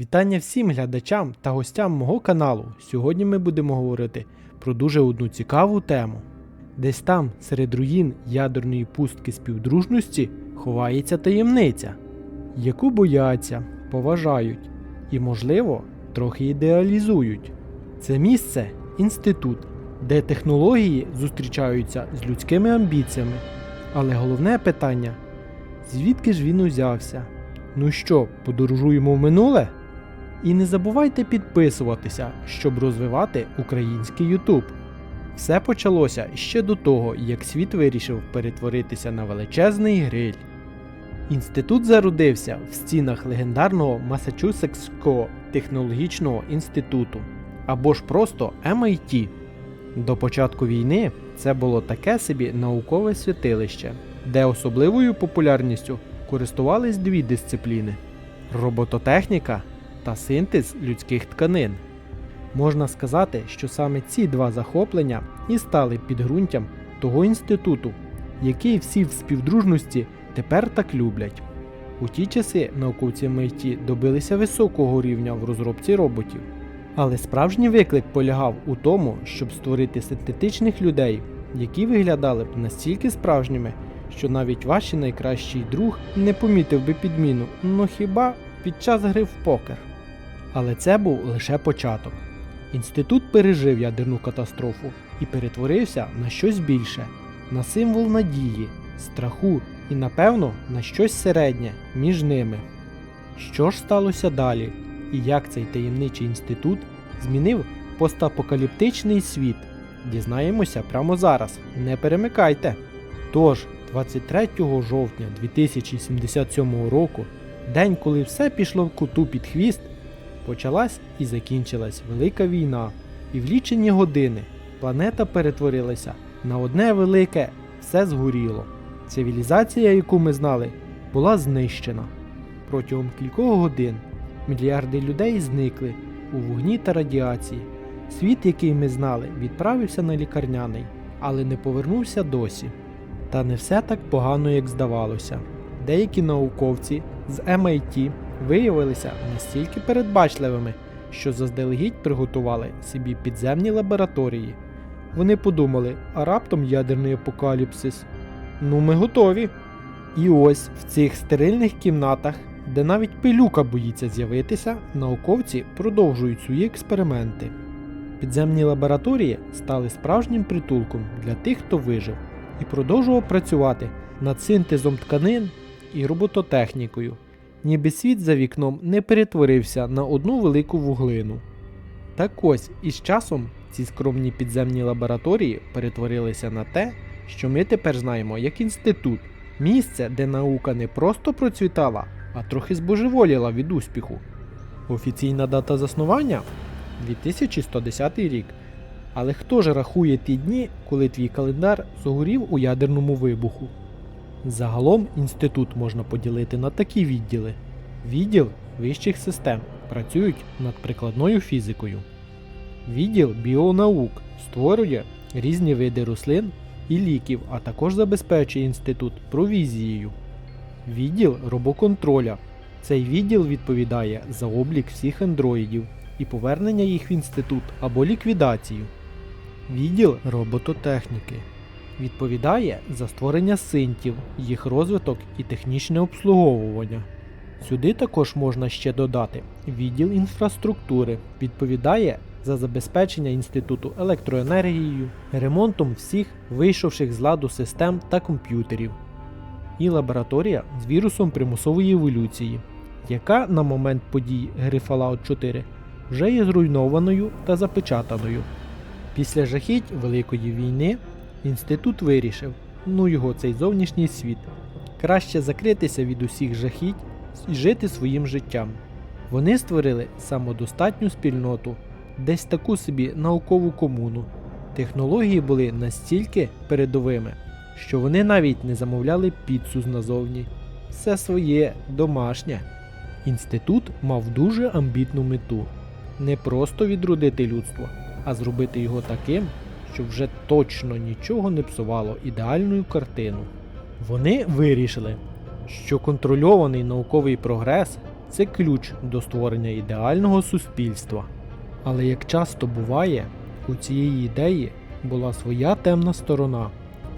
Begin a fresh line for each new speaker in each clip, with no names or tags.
Вітання всім глядачам та гостям мого каналу. Сьогодні ми будемо говорити про дуже одну цікаву тему. Десь там, серед руїн ядерної пустки співдружності, ховається таємниця, яку бояться, поважають і, можливо, трохи ідеалізують. Це місце інститут, де технології зустрічаються з людськими амбіціями. Але головне питання звідки ж він узявся? Ну що, подорожуємо в минуле? І не забувайте підписуватися, щоб розвивати український YouTube. Все почалося ще до того, як світ вирішив перетворитися на величезний гриль. Інститут зародився в стінах легендарного Масачусетського технологічного інституту або ж просто MIT. До початку війни це було таке собі наукове святилище, де особливою популярністю користувались дві дисципліни робототехніка та синтез людських тканин. Можна сказати, що саме ці два захоплення і стали підґрунтям того інституту, який всі в співдружності тепер так люблять. У ті часи науковці MIT добилися високого рівня в розробці роботів. Але справжній виклик полягав у тому, щоб створити синтетичних людей, які виглядали б настільки справжніми, що навіть ваш найкращий друг не помітив би підміну, ну хіба під час гри в покер. Але це був лише початок. Інститут пережив ядерну катастрофу і перетворився на щось більше, на символ надії, страху і, напевно, на щось середнє між ними. Що ж сталося далі, і як цей таємничий інститут змінив постапокаліптичний світ? Дізнаємося прямо зараз. Не перемикайте. Тож, 23 жовтня 2077 року, день, коли все пішло в куту під хвіст, почалась і закінчилась велика війна, і в лічені години планета перетворилася на одне велике все згоріло. Цивілізація, яку ми знали, була знищена. Протягом кількох годин мільярди людей зникли у вогні та радіації. Світ, який ми знали, відправився на лікарняний, але не повернувся досі. Та не все так погано, як здавалося. Деякі науковці з MIT виявилися настільки передбачливими, що заздалегідь приготували собі підземні лабораторії. Вони подумали, а раптом ядерний апокаліпсис. Ну, ми готові. І ось в цих стерильних кімнатах, де навіть пилюка боїться з'явитися, науковці продовжують свої експерименти. Підземні лабораторії стали справжнім притулком для тих, хто вижив, і продовжував працювати над синтезом тканин і робототехнікою, ніби світ за вікном не перетворився на одну велику вуглину. Так ось із часом ці скромні підземні лабораторії перетворилися на те, що ми тепер знаємо як інститут, місце, де наука не просто процвітала, а трохи збожеволіла від успіху. Офіційна дата заснування 2110 рік. Але хто ж рахує ті дні, коли твій календар згорів у ядерному вибуху? Загалом інститут можна поділити на такі відділи: відділ вищих систем працюють над прикладною фізикою. Відділ біонаук створює різні види рослин і ліків, а також забезпечує інститут провізією. Відділ робоконтроля. Цей відділ відповідає за облік всіх андроїдів і повернення їх в інститут або ліквідацію. Відділ робототехніки відповідає за створення синтів, їх розвиток і технічне обслуговування. Сюди також можна ще додати відділ інфраструктури, відповідає за забезпечення інституту електроенергією, ремонтом всіх вийшовших з ладу систем та комп'ютерів, і лабораторія з вірусом примусової еволюції, яка на момент подій гри Fallout 4 вже є зруйнованою та запечатаною. Після жахіть Великої війни інститут вирішив, ну його цей зовнішній світ, краще закритися від усіх жахіть і жити своїм життям. Вони створили самодостатню спільноту, десь таку собі наукову комуну. Технології були настільки передовими, що вони навіть не замовляли піцу назовні. Все своє домашнє. Інститут мав дуже амбітну мету не просто відродити людство, а зробити його таким, щоб вже точно нічого не псувало ідеальну картину. Вони вирішили, що контрольований науковий прогрес це ключ до створення ідеального суспільства. Але як часто буває, у цієї ідеї була своя темна сторона.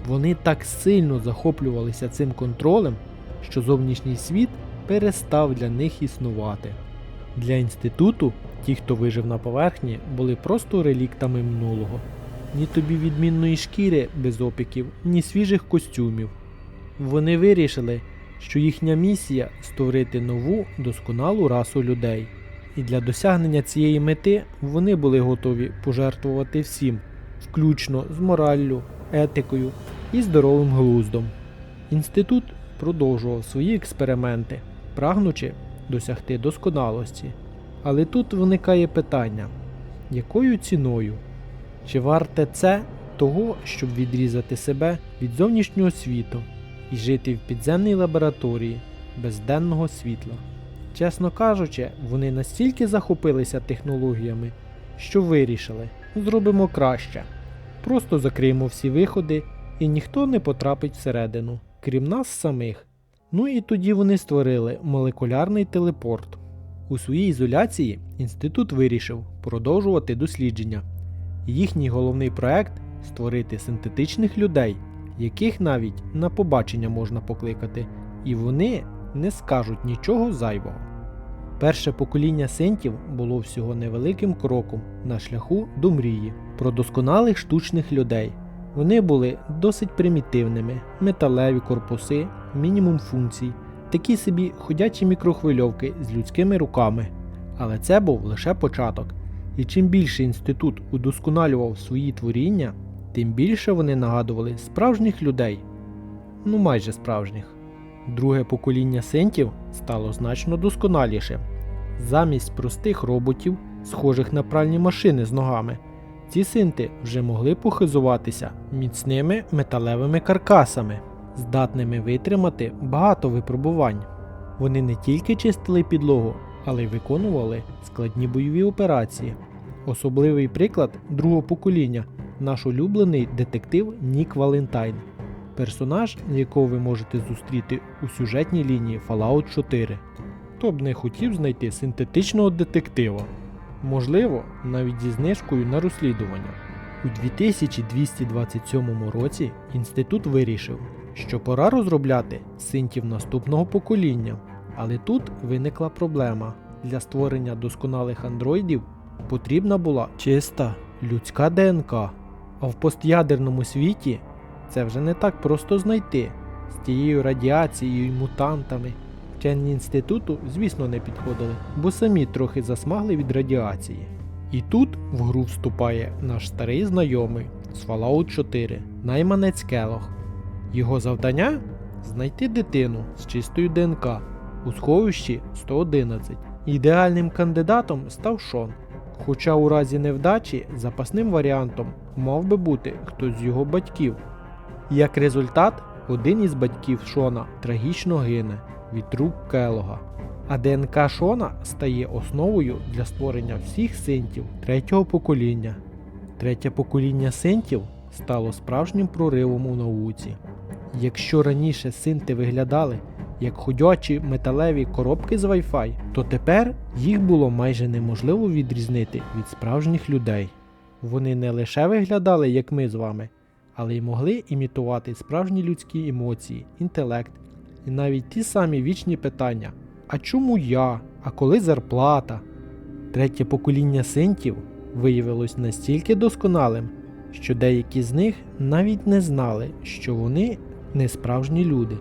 Вони так сильно захоплювалися цим контролем, що зовнішній світ перестав для них існувати. Для інституту ті, хто вижив на поверхні, були просто реліктами минулого. Ні тобі відмінної шкіри без опіків, ні свіжих костюмів. Вони вирішили, що їхня місія створити нову досконалу расу людей. І для досягнення цієї мети вони були готові пожертвувати всім, включно з мораллю, етикою і здоровим глуздом. Інститут продовжував свої експерименти, прагнучи досягти досконалості. Але тут виникає питання: якою ціною? Чи варте це того, щоб відрізати себе від зовнішнього світу і жити в підземній лабораторії без денного світла? Чесно кажучи, вони настільки захопилися технологіями, що вирішили, зробимо краще. Просто закриємо всі виходи і ніхто не потрапить всередину, крім нас самих. Ну і тоді вони створили молекулярний телепорт. У своїй ізоляції інститут вирішив продовжувати дослідження. Їхній головний проект створити синтетичних людей, яких навіть на побачення можна покликати, і вони не скажуть нічого зайвого. Перше покоління синтів було всього невеликим кроком на шляху до мрії про досконалих штучних людей. Вони були досить примітивними, металеві корпуси, мінімум функцій, такі собі ходячі мікрохвильовки з людськими руками. Але це був лише початок. І чим більше інститут удосконалював свої творіння, тим більше вони нагадували справжніх людей. Ну майже справжніх. Друге покоління синтів стало значно досконалішим. Замість простих роботів, схожих на пральні машини з ногами, ці синти вже могли похизуватися міцними металевими каркасами, здатними витримати багато випробувань. Вони не тільки чистили підлогу, але й виконували складні бойові операції. Особливий приклад другого покоління наш улюблений детектив Нік Валентайн, персонаж, якого ви можете зустріти у сюжетній лінії Fallout 4. Хто б не хотів знайти синтетичного детектива, можливо, навіть зі знижкою на розслідування. У 2227 році інститут вирішив, що пора розробляти синтів наступного покоління. Але тут виникла проблема. Для створення досконалих андроїдів потрібна була чиста людська ДНК. А в постядерному світі це вже не так просто знайти. З тією радіацією і мутантами. Вчені інституту, звісно, не підходили, бо самі трохи засмагли від радіації. І тут в гру вступає наш старий знайомий з Fallout 4, найманець Келох. Його завдання знайти дитину з чистою ДНК у сховищі 111. Ідеальним кандидатом став Шон. Хоча у разі невдачі запасним варіантом мав би бути хтось з його батьків. Як результат, один із батьків Шона трагічно гине від рук Келога, а ДНК Шона стає основою для створення всіх синтів третього покоління. Третє покоління синтів стало справжнім проривом у науці. Якщо раніше синти виглядали як ходячі металеві коробки з Wi-Fi, то тепер їх було майже неможливо відрізнити від справжніх людей. Вони не лише виглядали як ми з вами, але й могли імітувати справжні людські емоції, інтелект і навіть ті самі вічні питання: а чому я? А коли зарплата? Третє покоління синтів виявилось настільки досконалим, що деякі з них навіть не знали, що вони не справжні люди.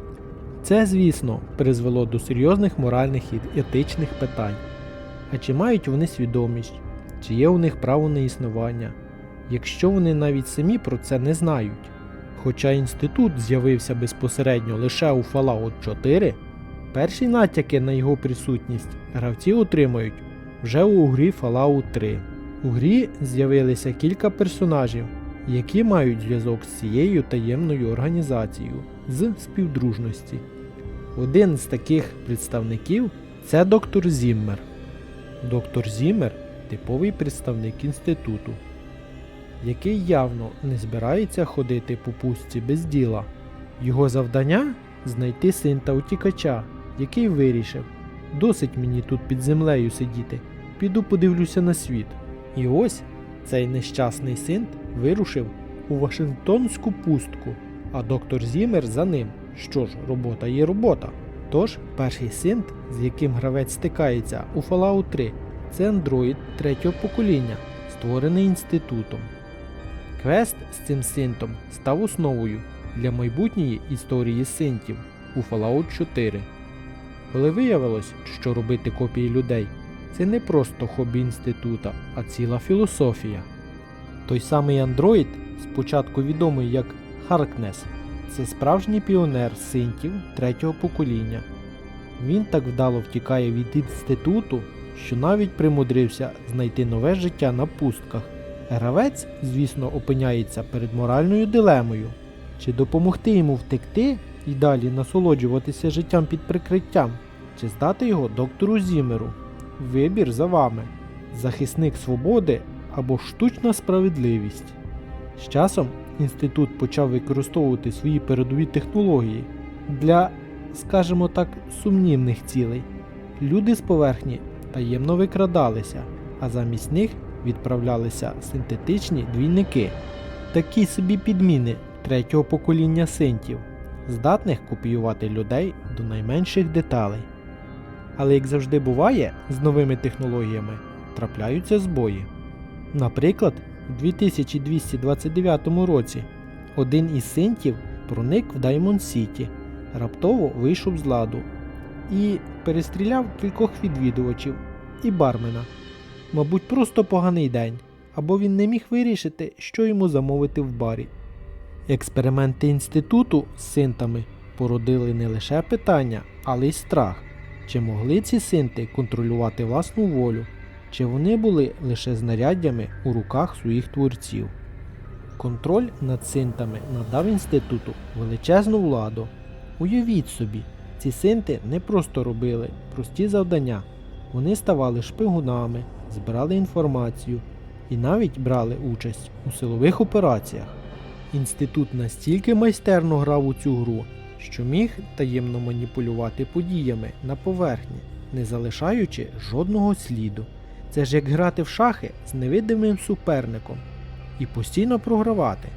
Це, звісно, призвело до серйозних моральних і етичних питань. А чи мають вони свідомість, чи є у них право на існування, якщо вони навіть самі про це не знають? Хоча інститут з'явився безпосередньо лише у Fallout 4, перші натяки на його присутність гравці отримують вже у грі Fallout 3. У грі з'явилися кілька персонажів, які мають зв'язок з цією таємною організацією з співдружності. Один з таких представників це доктор Зіммер. Доктор Зіммер типовий представник інституту, який явно не збирається ходити по пустці без діла. Його завдання знайти синта утікача, який вирішив, Досить мені тут під землею сидіти. Піду подивлюся на світ. І ось цей нещасний синт вирушив у Вашингтонську пустку, а доктор Зімер за ним. Що ж, робота є робота. Тож, перший синт, з яким гравець стикається у Fallout 3, це андроїд третього покоління, створений інститутом. Квест з цим синтом став основою для майбутньої історії синтів у Fallout 4. Коли виявилось, що робити копії людей це не просто хобі інститута, а ціла філософія. Той самий андроїд, спочатку відомий як Харкнес, це справжній піонер синтів третього покоління. Він так вдало втікає від інституту, що навіть примудрився знайти нове життя на пустках. Гравець, звісно, опиняється перед моральною дилемою, чи допомогти йому втекти і далі насолоджуватися життям під прикриттям, чи здати його доктору Зімеру. Вибір за вами захисник свободи або штучна справедливість. З часом інститут почав використовувати свої передові технології для, скажімо так, сумнівних цілей. Люди з поверхні таємно викрадалися, а замість них відправлялися синтетичні двійники, такі собі підміни третього покоління синтів, здатних копіювати людей до найменших деталей. Але як завжди буває з новими технологіями, трапляються збої. Наприклад, у 2229 році один із синтів проник в Даймонд Сіті, раптово вийшов з ладу і перестріляв кількох відвідувачів і бармена. Мабуть, просто поганий день, або він не міг вирішити, що йому замовити в барі. Експерименти інституту з синтами породили не лише питання, але й страх. Чи могли ці синти контролювати власну волю, чи вони були лише знаряддями у руках своїх творців? Контроль над синтами надав інституту величезну владу. Уявіть собі, ці синти не просто робили прості завдання, вони ставали шпигунами, збирали інформацію і навіть брали участь у силових операціях. Інститут настільки майстерно грав у цю гру, що міг таємно маніпулювати подіями на поверхні, не залишаючи жодного сліду. Це ж як грати в шахи з невидимим суперником і постійно програвати.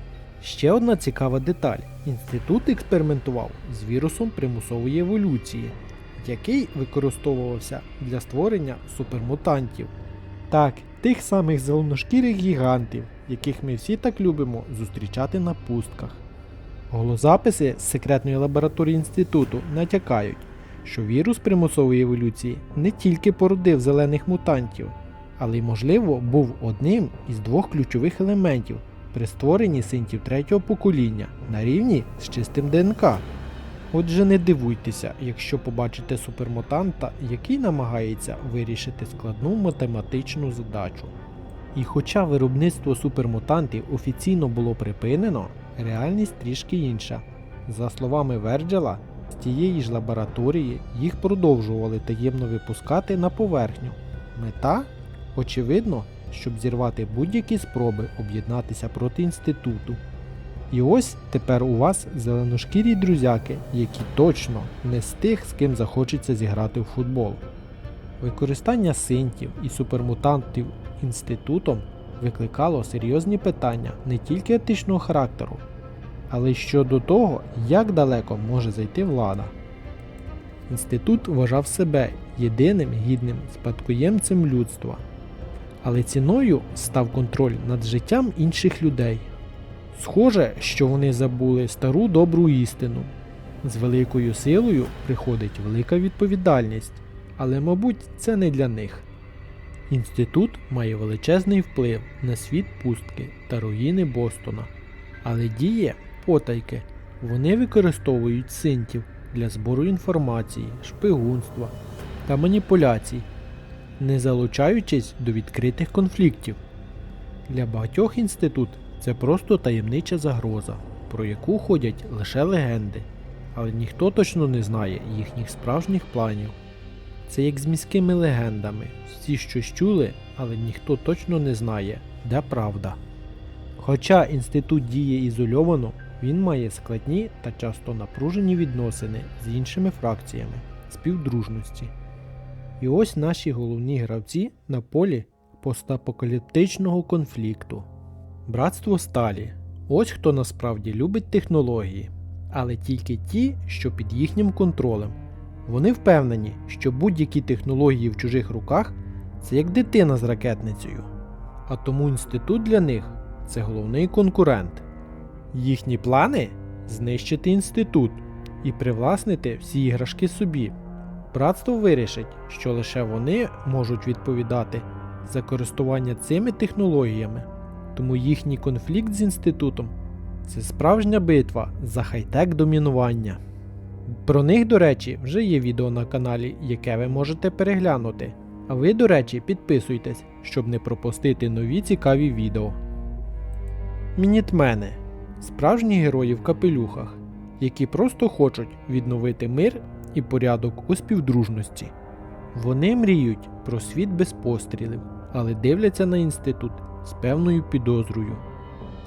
Ще одна цікава деталь: інститут експериментував з вірусом примусової еволюції, який використовувався для створення супермутантів. Так, тих самих зеленошкірих гігантів, яких ми всі так любимо зустрічати на пустках. Голозаписи з секретної лабораторії інституту натякають, що вірус примусової еволюції не тільки породив зелених мутантів, але й, можливо, був одним із двох ключових елементів при створенні синтів третього покоління на рівні з чистим ДНК. Отже, не дивуйтеся, якщо побачите супермутанта, який намагається вирішити складну математичну задачу. І хоча виробництво супермутантів офіційно було припинено, реальність трішки інша. За словами Верджела, з тієї ж лабораторії їх продовжували таємно випускати на поверхню. Мета, очевидно, щоб зірвати будь-які спроби об'єднатися проти інституту. І ось тепер у вас зеленошкірі друзяки, які точно не з тих, з ким захочеться зіграти в футбол. Використання синтів і супермутантів інститутом викликало серйозні питання не тільки етичного характеру, але щодо того, як далеко може зайти влада. Інститут вважав себе єдиним гідним спадкоємцем людства, але ціною став контроль над життям інших людей. Схоже, що вони забули стару добру істину. З великою силою приходить велика відповідальність, але, мабуть, це не для них. Інститут має величезний вплив на світ пустки та руїни Бостона, але діє потайки. Вони використовують синтів для збору інформації, шпигунства та маніпуляцій, не залучаючись до відкритих конфліктів. Для багатьох інститут це просто таємнича загроза, про яку ходять лише легенди, але ніхто точно не знає їхніх справжніх планів. Це як з міськими легендами. Всі щось чули, але ніхто точно не знає, де правда. Хоча інститут діє ізольовано, він має складні та часто напружені відносини з іншими фракціями співдружності. І ось наші головні гравці на полі постапокаліптичного конфлікту. Братство Сталі. Ось хто насправді любить технології, але тільки ті, що під їхнім контролем. Вони впевнені, що будь-які технології в чужих руках це як дитина з ракетницею. А тому інститут для них це головний конкурент. Їхні плани знищити інститут і привласнити всі іграшки собі. Братство вирішить, що лише вони можуть відповідати за користування цими технологіями, тому їхній конфлікт з інститутом це справжня битва за хай-тек домінування. Про них, до речі, вже є відео на каналі, яке ви можете переглянути. А ви, до речі, підписуйтесь, щоб не пропустити нові цікаві відео. Мінітмени справжні герої в капелюхах, які просто хочуть відновити мир і порядок у співдружності. Вони мріють про світ без пострілів, але дивляться на інститут з певною підозрою.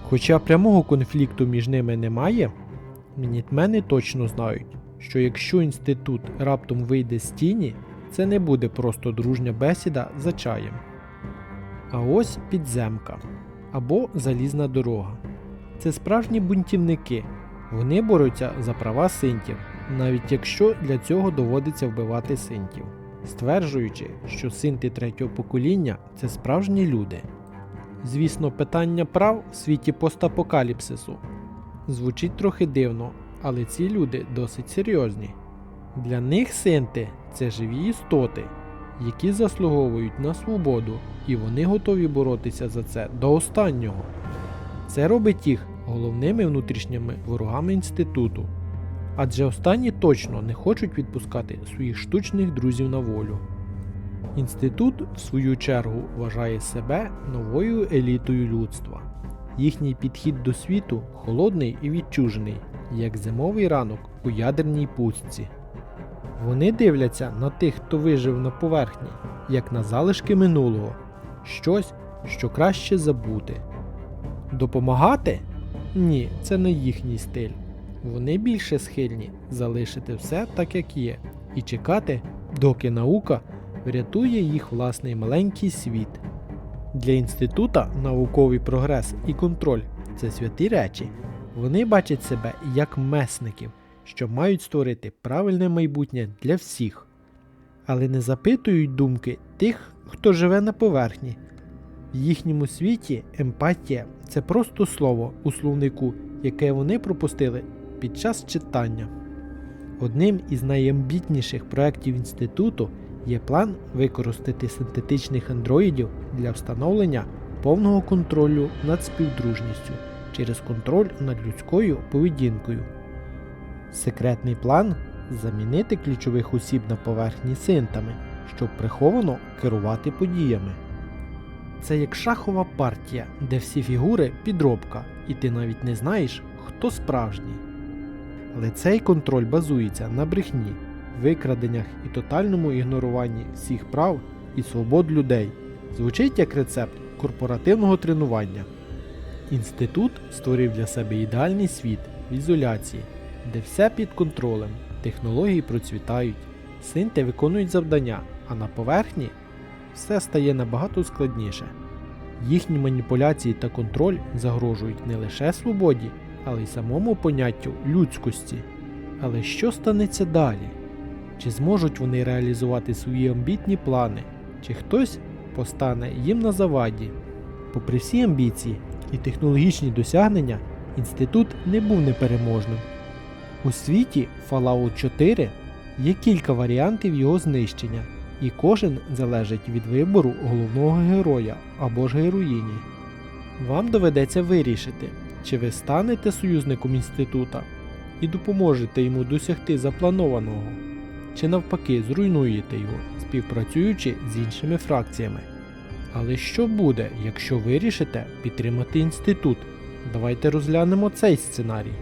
Хоча прямого конфлікту між ними немає, мінітмени точно знають, що якщо інститут раптом вийде з тіні, це не буде просто дружня бесіда за чаєм. А ось підземка або залізна дорога. Це справжні бунтівники. Вони борються за права синтів, навіть якщо для цього доводиться вбивати синтів, стверджуючи, що синти третього покоління це справжні люди. Звісно, питання прав в світі постапокаліпсису звучить трохи дивно, але ці люди досить серйозні. Для них синти це живі істоти, які заслуговують на свободу, і вони готові боротися за це до останнього. Це робить їх головними внутрішніми ворогами інституту, адже останні точно не хочуть відпускати своїх штучних друзів на волю. Інститут, в свою чергу, вважає себе новою елітою людства. Їхній підхід до світу холодний і відчужений, як зимовий ранок у ядерній пустці. Вони дивляться на тих, хто вижив на поверхні, як на залишки минулого, щось, що краще забути. Допомагати? Ні, це не їхній стиль. Вони більше схильні залишити все так, як є, і чекати, доки наука врятує їх власний маленький світ. Для інститута науковий прогрес і контроль це святі речі. Вони бачать себе як месників, що мають створити правильне майбутнє для всіх, але не запитують думки тих, хто живе на поверхні. В їхньому світі емпатія це просто слово у словнику, яке вони пропустили під час читання. Одним із найамбітніших проєктів інституту є план використати синтетичних андроїдів для встановлення повного контролю над співдружністю через контроль над людською поведінкою. Секретний план замінити ключових осіб на поверхні синтами, щоб приховано керувати подіями. Це як шахова партія, де всі фігури підробка, і ти навіть не знаєш, хто справжній. Але цей контроль базується на брехні, викраденнях і тотальному ігноруванні всіх прав і свобод людей. Звучить як рецепт корпоративного тренування. Інститут створив для себе ідеальний світ в ізоляції, де все під контролем, технології процвітають, синти виконують завдання, а на поверхні все стає набагато складніше. Їхні маніпуляції та контроль загрожують не лише свободі, але й самому поняттю людськості. Але що станеться далі? Чи зможуть вони реалізувати свої амбітні плани, чи хтось постане їм на заваді? Попри всі амбіції і технологічні досягнення, інститут не був непереможним. У світі Fallout 4 є кілька варіантів його знищення, і кожен залежить від вибору головного героя або ж героїні. Вам доведеться вирішити, чи ви станете союзником інститута і допоможете йому досягти запланованого, чи навпаки зруйнуєте його, співпрацюючи з іншими фракціями. Але що буде, якщо вирішите підтримати інститут? Давайте розглянемо цей сценарій.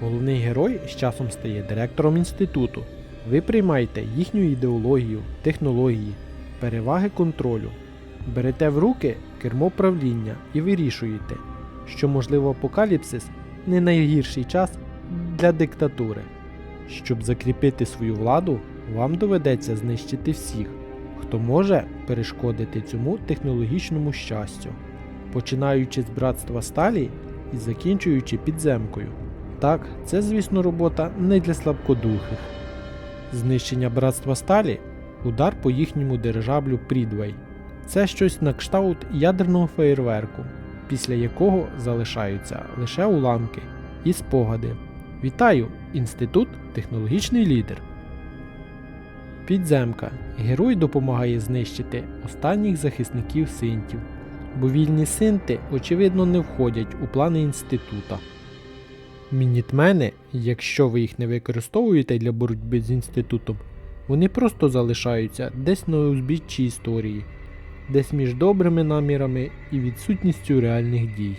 Головний герой з часом стає директором інституту. Ви приймаєте їхню ідеологію, технології, переваги контролю, берете в руки кермо правління і вирішуєте, що можливо апокаліпсис не найгірший час для диктатури. Щоб закріпити свою владу, вам доведеться знищити всіх, хто може перешкодити цьому технологічному щастю, починаючи з братства сталі і закінчуючи підземкою. Так, це, звісно, робота не для слабкодухих. Знищення братства сталі удар по їхньому дирижаблю Прідвей. Це щось на кшталт ядерного феєрверку, після якого залишаються лише уламки і спогади. Вітаю, Інститут технологічний лідер. Підземка. Герой допомагає знищити останніх захисників синтів, бо вільні синти, очевидно, не входять у плани інститута. Мінітмени, якщо ви їх не використовуєте для боротьби з інститутом, вони просто залишаються десь на узбіччі історії, десь між добрими намірами і відсутністю реальних дій.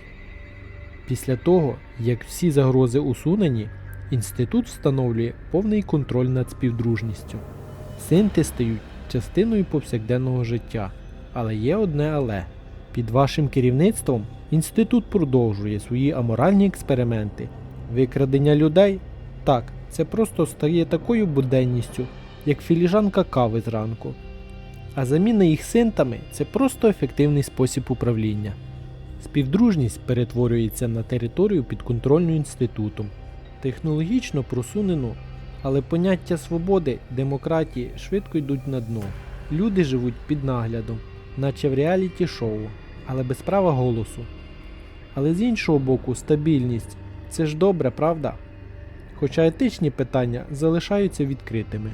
Після того, як всі загрози усунені, інститут встановлює повний контроль над співдружністю. Синти стають частиною повсякденного життя, але є одне але. Під вашим керівництвом інститут продовжує свої аморальні експерименти. Викрадення людей так, це просто стає такою буденністю, як філіжанка кави зранку. А заміна їх синтами це просто ефективний спосіб управління. Співдружність перетворюється на територію підконтрольну інститутом, технологічно просунену, але поняття свободи, демократії швидко йдуть на дно. Люди живуть під наглядом, наче в реаліті шоу, але без права голосу. Але з іншого боку, стабільність це ж добре, правда? Хоча етичні питання залишаються відкритими.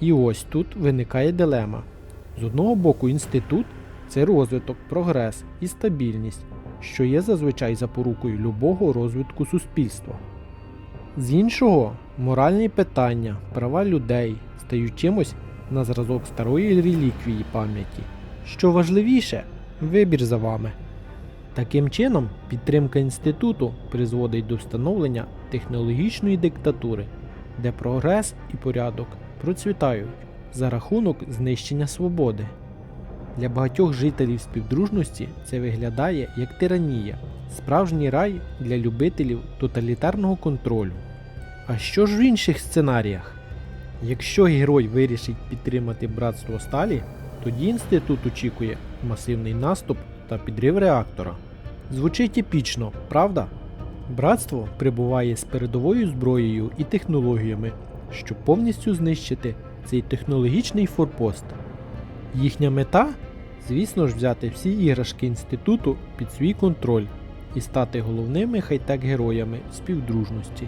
І ось тут виникає дилема. З одного боку, інститут це розвиток, прогрес і стабільність, що є зазвичай запорукою любого розвитку суспільства. З іншого, моральні питання, права людей стають чимось на зразок старої реліквії пам'яті. Що важливіше, вибір за вами. Таким чином, підтримка інституту призводить до встановлення технологічної диктатури, де прогрес і порядок процвітають за рахунок знищення свободи. Для багатьох жителів співдружності це виглядає як тиранія, справжній рай для любителів тоталітарного контролю. А що ж в інших сценаріях? Якщо герой вирішить підтримати братство сталі, тоді інститут очікує масивний наступ та підрив реактора. Звучить епічно, правда? Братство прибуває з передовою зброєю і технологіями, щоб повністю знищити цей технологічний форпост. Їхня мета, звісно ж, взяти всі іграшки інституту під свій контроль і стати головними хай-тек героями співдружності.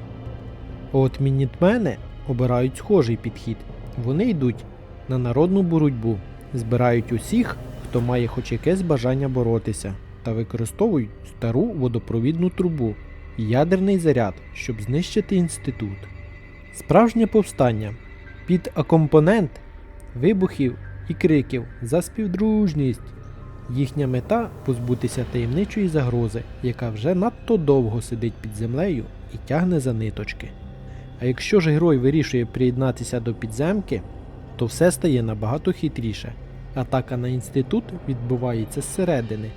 От мінітмени обирають схожий підхід. Вони йдуть на народну боротьбу, збирають усіх, хто має хоч якесь бажання боротися, та використовують стару водопровідну трубу і ядерний заряд, щоб знищити інститут. Справжнє повстання під акомпонент вибухів і криків за співдружність. Їхня мета позбутися таємничої загрози, яка вже надто довго сидить під землею і тягне за ниточки. А якщо ж герой вирішує приєднатися до підземки, то все стає набагато хитріше. Атака на інститут відбувається зсередини,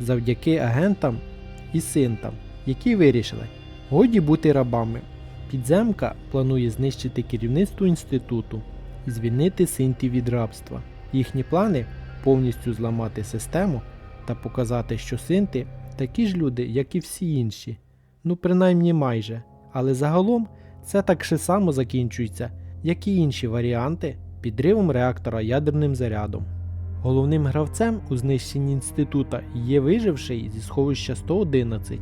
завдяки агентам і синтам, які вирішили годі бути рабами. Підземка планує знищити керівництво інституту і звільнити синтів від рабства. Їхні плани повністю зламати систему та показати, що синти такі ж люди, як і всі інші. Ну, принаймні майже. Але загалом це так же само закінчується, як і інші варіанти підривом реактора ядерним зарядом. Головним гравцем у знищенні інститута є виживший зі сховища 111,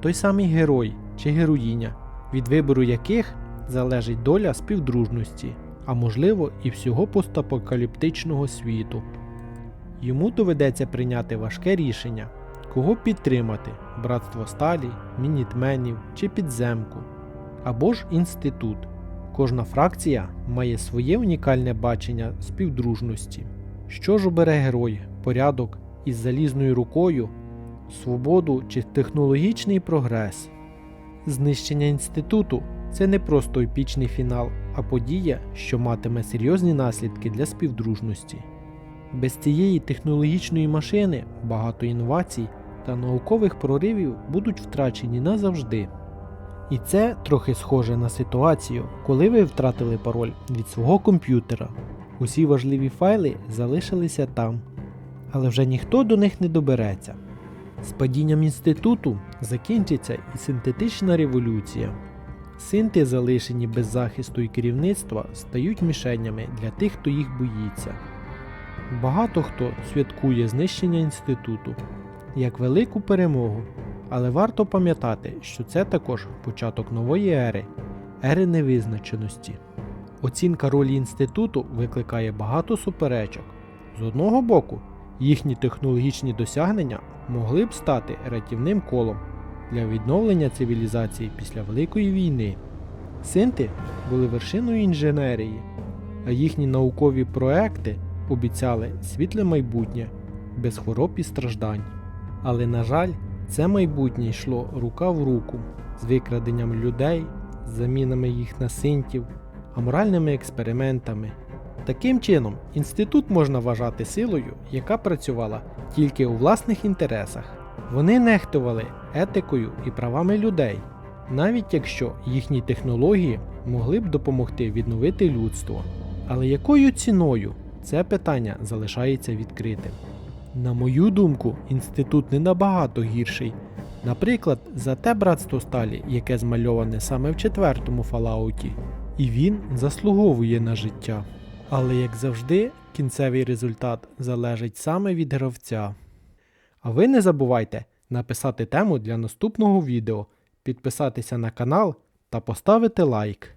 той самий герой чи героїня, від вибору яких залежить доля співдружності, а можливо і всього постапокаліптичного світу. Йому доведеться прийняти важке рішення, кого підтримати братство сталі, мінітменів чи підземку, або ж інститут. Кожна фракція має своє унікальне бачення співдружності. Що ж обере герой, порядок із залізною рукою, свободу чи технологічний прогрес? Знищення інституту це не просто епічний фінал, а подія, що матиме серйозні наслідки для співдружності. Без цієї технологічної машини багато інновацій та наукових проривів будуть втрачені назавжди. І це трохи схоже на ситуацію, коли ви втратили пароль від свого комп'ютера. Усі важливі файли залишилися там, але вже ніхто до них не добереться. З падінням інституту закінчиться і синтетична революція. Синти, залишені без захисту і керівництва, стають мішенями для тих, хто їх боїться. Багато хто святкує знищення інституту як велику перемогу, але варто пам'ятати, що це також початок нової ери, ери невизначеності. Оцінка ролі інституту викликає багато суперечок. З одного боку, їхні технологічні досягнення могли б стати рятівним колом для відновлення цивілізації після Великої війни. Синти були вершиною інженерії, а їхні наукові проекти обіцяли світле майбутнє без хвороб і страждань. Але, на жаль, це майбутнє йшло рука в руку з викраденням людей, замінами їх на синтів, аморальними експериментами. Таким чином, інститут можна вважати силою, яка працювала тільки у власних інтересах. Вони нехтували етикою і правами людей, навіть якщо їхні технології могли б допомогти відновити людство. Але якою ціною це питання залишається відкритим? На мою думку, інститут не набагато гірший. Наприклад, за те братство сталі, яке змальоване саме в четвертому фалауті, і він заслуговує на життя. Але як завжди, кінцевий результат залежить саме від гравця. А ви не забувайте написати тему для наступного відео, підписатися на канал та поставити лайк.